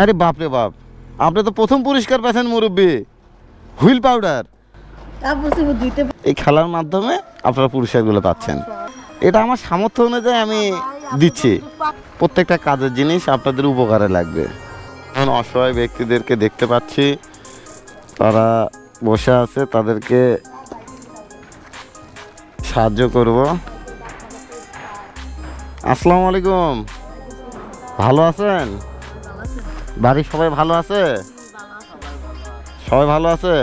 আরে বাপরে বাপ আপনি তো প্রথম পুরস্কার পেয়েছেন মুরব্বী। Wheel powder. এই খেলার মাধ্যমে আপনারা পুরস্কারগুলো পাচ্ছেন। এটা আমার সামর্থ্য অনুযায়ী আমি দিচ্ছি। প্রত্যেকটা কাজের জিনিস আপনাদের উপকারে লাগবে। এখন অসহায় ব্যক্তিদেরকে দেখতে পাচ্ছি। তারা বসে আছে তাদেরকে সাহায্য করব। আসসালামু আলাইকুম। ভালো আছেন? বাড়ির সবাই ভালো আছে? সবাই ভালো আছে?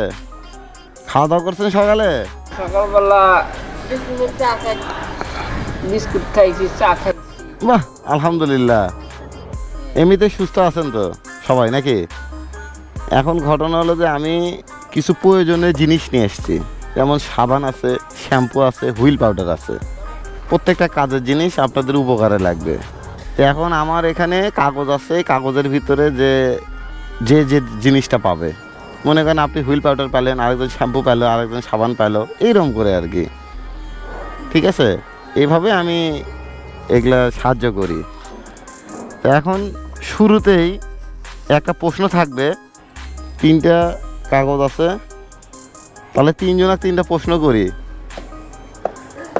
খাওয়া দাওয়া করছেন সকালে? সকালবেলা বিস্কুট খাইছি চা খাইছি। বাহ আলহামদুলিল্লাহ। এমনিতে সুস্থ আছেন তো সবাই নাকি? এখন ঘটনা হলো যে আমি কিছু প্রয়োজনীয় জিনিস নিয়ে এসেছি। যেমন সাবান আছে শ্যাম্পু আছে হুইল পাউডার আছে। প্রত্যেকটা কাজের জিনিস আপনাদের উপকারে লাগবে। এখন আমার এখানে কাগজ আছে কাগজের ভিতরে যে যে যে জিনিসটা পাবে। মনে করেন আপনি হুইল পাউডার পেলেন আরেকজন শ্যাম্পু পেল আরেকজন সাবান পেল এইরকম করে আর কি। ঠিক আছে? এইভাবে আমি এগুলা সাহায্য করি। তো এখন শুরুতেই একটা প্রশ্ন থাকবে, তিনটা কাগজ আছে, তাহলে তিনজনের তিনটা প্রশ্ন করি।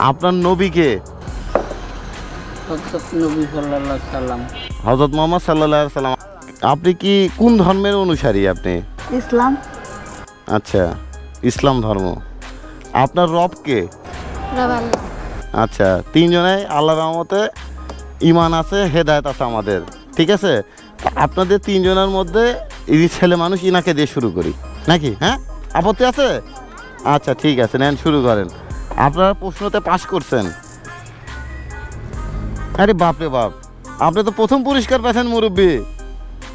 আপনার নবীকে হজরত নবী সাল্লাল্লাহু সাল্লাম হজরত মোহাম্মদ সাল্লাহ সাল্লাম আপনি কি কোন ধর্মের অনুসারী আপনি? ইসলাম। আচ্ছা ইসলাম ধর্ম। আপনার রব কে? আচ্ছা তিনজনে আল্লাহ রহমতে ইমান আছে হেদায়ত আছে আমাদের। ঠিক আছে? আপনাদের তিনজনের মধ্যে এই ছেলে মানুষ ইনাকে দিয়ে শুরু করি। নাকি? হ্যাঁ? আপত্তি আছে? আচ্ছা ঠিক আছে নেন শুরু করেন। আপনারা প্রশ্নতে পাশ করছেন। আরে বাপরে বাপ আপনি তো প্রথম পুরস্কার পেয়েছেন মুরব্বী।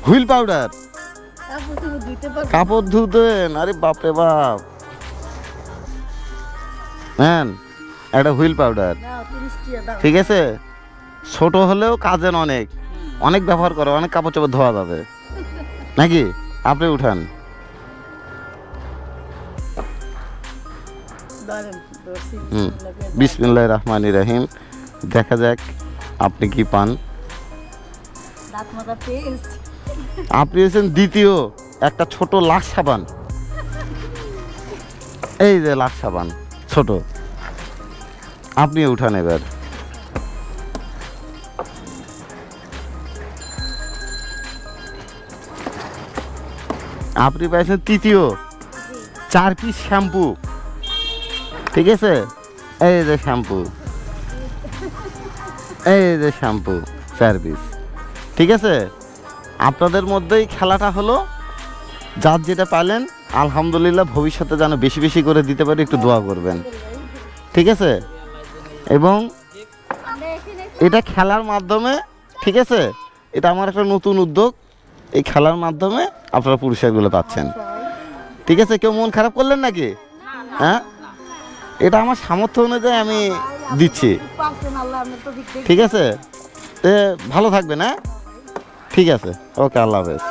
Wheel powder. কাপড় ধুতেন আরে বাপরে বাপ। নেন একটা হুইল পাউডার। ঠিক আছে? ছোট হলেও কাজেন অনেক। অনেক ব্যবহার করে অনেক কাপড় চোপড় ধোয়া যাবে। নাকি? আপনি উঠান। বিসমিল্লাহ রহমান রাহিম। দেখা যাক আপনি কি পান? আপনি হচ্ছেন দ্বিতীয় একটা ছোট লাখ সাবান। এই যে লাখ সাবান ছোট। আপনি উঠান এবার। আপনি পাইছেন তৃতীয়। চার পিস শ্যাম্পু ঠিক আছে? এই যে শ্যাম্পু এই যে শ্যাম্পু সার্ভিস ঠিক আছে? আপনাদের মধ্যেই খেলাটা হলো, যার যেটা পাইলেন, আলহামদুলিল্লাহ ভবিষ্যতে যেন বেশি বেশি করে দিতে পারি, একটু দোয়া করবেন। ঠিক আছে? এবং এটা খেলার মাধ্যমে, ঠিক আছে? এটা আমার একটা নতুন উদ্যোগ। এই খেলার মাধ্যমে আপনারা পুরস্কারগুলো পাচ্ছেন। ঠিক আছে? কেউ মন খারাপ করলেন নাকি? হ্যাঁ? এটা আমার সামর্থ্য অনুযায়ী আমি দিচ্ছি। ঠিক আছে? ভালো থাকবেন হ্যাঁ? ঠিক আছে। ওকে আল্লাহ হাফেজ।